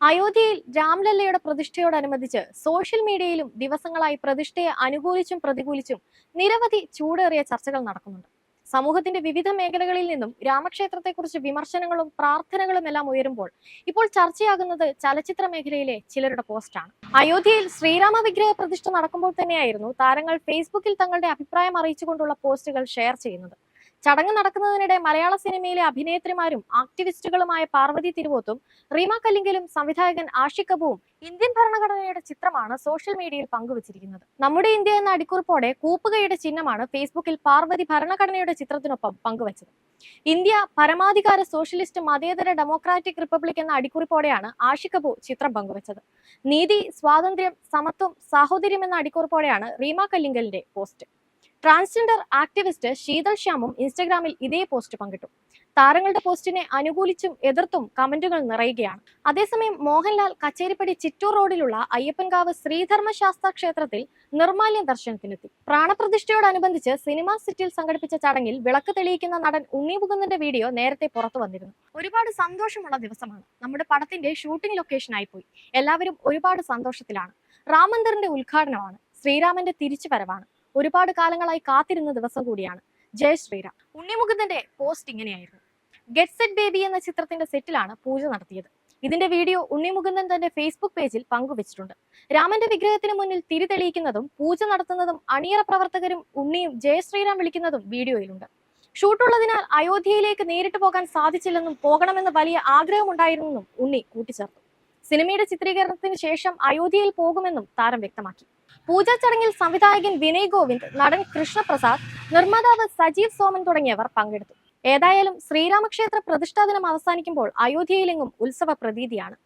അയോധ്യയിൽ രാംലല്ലയുടെ പ്രതിഷ്ഠയോടനുബന്ധിച്ച് സോഷ്യൽ മീഡിയയിലും ദിവസങ്ങളായി പ്രതിഷ്ഠയെ അനുകൂലിച്ചും പ്രതികൂലിച്ചും നിരവധി ചൂടേറിയ ചർച്ചകൾ നടക്കുന്നുണ്ട്. സമൂഹത്തിന്റെ വിവിധ മേഖലകളിൽ നിന്നും രാമക്ഷേത്രത്തെക്കുറിച്ച് വിമർശനങ്ങളും പ്രാർത്ഥനകളും എല്ലാം ഉയരുമ്പോൾ ഇപ്പോൾ ചർച്ചയാകുന്നത് ചലച്ചിത്ര മേഖലയിലെ ചിലരുടെ പോസ്റ്റാണ് അയോധ്യയിൽ ശ്രീരാമ വിഗ്രഹ പ്രതിഷ്ഠ നടക്കുമ്പോൾ തന്നെയായിരുന്നു താരങ്ങൾ ഫേസ്ബുക്കിൽ തങ്ങളുടെ അഭിപ്രായം അറിയിച്ചുകൊണ്ടുള്ള പോസ്റ്റുകൾ ഷെയർ ചെയ്യുന്നത്. ചടങ്ങ് നടക്കുന്നതിനിടെ മലയാള സിനിമയിലെ അഭിനേത്രിമാരും ആക്ടിവിസ്റ്റുകളുമായ പാർവതി തിരുവോത്തും റീമ കല്ലിങ്കലും സംവിധായകൻ ആഷി കപൂവും ഇന്ത്യൻ ഭരണഘടനയുടെ ചിത്രമാണ് സോഷ്യൽ മീഡിയയിൽ പങ്കുവച്ചിരിക്കുന്നത്. നമ്മുടെ ഇന്ത്യ എന്ന അടിക്കുറിപ്പോടെ കൂപ്പുകയുടെ ചിഹ്നമാണ് ഫേസ്ബുക്കിൽ പാർവതി ഭരണഘടനയുടെ ചിത്രത്തിനൊപ്പം പങ്കുവച്ചത്. ഇന്ത്യ പരമാധികാര സോഷ്യലിസ്റ്റ് മതേതര ഡെമോക്രാറ്റിക് റിപ്പബ്ലിക് എന്ന അടിക്കുറിപ്പോടെയാണ് ആഷി കപൂർ ചിത്രം പങ്കുവച്ചത്. നീതി സ്വാതന്ത്ര്യം സമത്വം സാഹോദര്യം എന്ന അടിക്കുറിപ്പോടെയാണ് റീമ കല്ലിങ്കലിന്റെ പോസ്റ്റ്. ട്രാൻസ്ജെൻഡർ ആക്ടിവിസ്റ്റ് ശീതൾ ശ്യാമും ഇൻസ്റ്റഗ്രാമിൽ ഇതേ പോസ്റ്റ് പങ്കിട്ടു. താരങ്ങളുടെ പോസ്റ്റിനെ അനുകൂലിച്ചും എതിർത്തും കമന്റുകൾ നിറയുകയാണ്. അതേസമയം മോഹൻലാൽ കച്ചേരിപ്പടി ചിറ്റൂർ റോഡിലുള്ള അയ്യപ്പൻകാവ് ശ്രീധർമ്മശാസ്ത്ര ക്ഷേത്രത്തിൽ നിർമാല്യ ദർശനത്തിനെത്തി. പ്രാണപ്രതിഷ്ഠയോടനുബന്ധിച്ച് സിനിമാ സിറ്റിയിൽ സംഘടിപ്പിച്ച ചടങ്ങിൽ വിളക്ക് തെളിയിക്കുന്ന നടൻ ഉണ്ണി മുകുന്ദന്റെ വീഡിയോ നേരത്തെ പുറത്തു വന്നിരുന്നു. ഒരുപാട് സന്തോഷമുള്ള ദിവസമാണ്. നമ്മുടെ പടത്തിന്റെ ഷൂട്ടിംഗ് ലൊക്കേഷനായി പോയി എല്ലാവരും ഒരുപാട് സന്തോഷത്തിലാണ്. രാമന്ദിറിന്റെ മന്ദിറിന്റെ ഉദ്ഘാടനമാണ്. ശ്രീരാമന്റെ തിരിച്ചുവരവാണ്. ഒരുപാട് കാലങ്ങളായി കാത്തിരുന്ന ദിവസം കൂടിയാണ്. ജയ് ശ്രീറാം. ഉണ്ണിമുഖത്തിന്റെ പോസ്റ്റ് ഇങ്ങനെയായിരുന്നു. ഗെറ്റ് സെറ്റ് ബേബി എന്ന ചിത്രത്തിന്റെ സെറ്റിലാണ് പൂജ നടത്തിയത്. ഇതിന്റെ വീഡിയോ ഉണ്ണിമുകുന്ദൻ തന്റെ ഫേസ്ബുക്ക് പേജിൽ പങ്കുവച്ചിട്ടുണ്ട്. രാമന്റെ വിഗ്രഹത്തിന് മുന്നിൽ തിരി തെളിയിക്കുന്നതും പൂജ നടത്തുന്നതും അണിയറ പ്രവർത്തകരും ഉണ്ണിയും ജയ ശ്രീറാം വിളിക്കുന്നതും വീഡിയോയിലുണ്ട്. ഷൂട്ടുള്ളതിനാൽ അയോധ്യയിലേക്ക് നേരിട്ട് പോകാൻ സാധിച്ചില്ലെന്നും പോകണമെന്ന് വലിയ ആഗ്രഹമുണ്ടായിരുന്നെന്നും ഉണ്ണി കൂട്ടിച്ചേർത്തു. സിനിമയുടെ ചിത്രീകരണത്തിന് ശേഷം അയോധ്യയിൽ പോകുമെന്നും താരം വ്യക്തമാക്കി. പൂജാ ചടങ്ങിൽ സംവിധായകൻ വിനയ് ഗോവിന്ദ് നടൻ കൃഷ്ണപ്രസാദ് നിർമ്മാതാവ് സജീവ് സോമൻ തുടങ്ങിയവർ പങ്കെടുത്തു. ഏതായാലും ശ്രീരാമക്ഷേത്ര പ്രതിഷ്ഠാ ദിനം അവസാനിക്കുമ്പോൾ അയോധ്യയിലെങ്ങും ഉത്സവ പ്രതീതിയാണ്.